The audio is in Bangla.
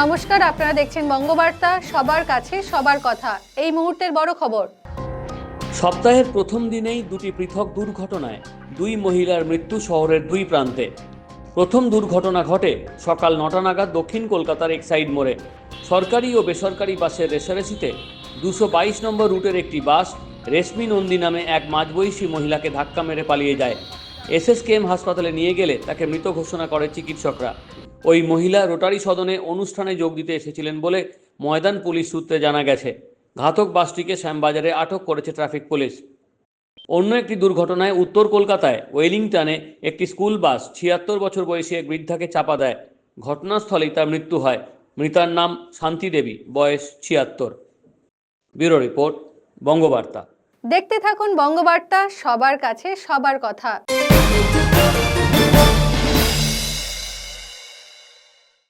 নমস্কার, আপনারা দেখছেন বঙ্গবার্তা, সবার কাছে সবার কথা। এই মুহূর্তের বড় খবর। সপ্তাহের প্রথম দিনেই দুটি পৃথক দুর্ঘটনায় দুই মহিলার মৃত্যু শহরের দুই প্রান্তে। প্রথম দুর্ঘটনা ঘটে সকাল নটা নাগাদ দক্ষিণ কলকাতার এক্সাইড মোড়ে। সরকারি ও বেসরকারি বাসের রেসারেসিতে দুশো বাইশ নম্বর রুটের একটি বাস রেশমি নন্দী নামে এক মাঝবয়সী মহিলাকে ধাক্কা মেরে পালিয়ে যায়। এসএসকেএম হাসপাতালে নিয়ে গেলে তাকে মৃত ঘোষণা করে চিকিৎসকরা। ওই মহিলা রোটারি সদনে অনুষ্ঠানে যোগ দিতে এসেছিলেন বলে ময়দান পুলিশ সূত্রে জানা গেছে। ঘাতক বাসটিকে শ্যামবাজারে আটক করেছে ট্রাফিক পুলিশ। অন্য একটি দুর্ঘটনায় উত্তর কলকাতায় ওয়েলিংটনে একটি স্কুল বাস ছিয়াত্তর বছর বয়সী এক বৃদ্ধাকে চাপা দেয়। ঘটনাস্থলেই তার মৃত্যু হয়। মৃতার নাম শান্তি দেবী, বয়স ছিয়াত্তর। Bureau report, Bangabarta. দেখতে থাকুন বঙ্গবার্তা, সবার কাছে সবার কথা।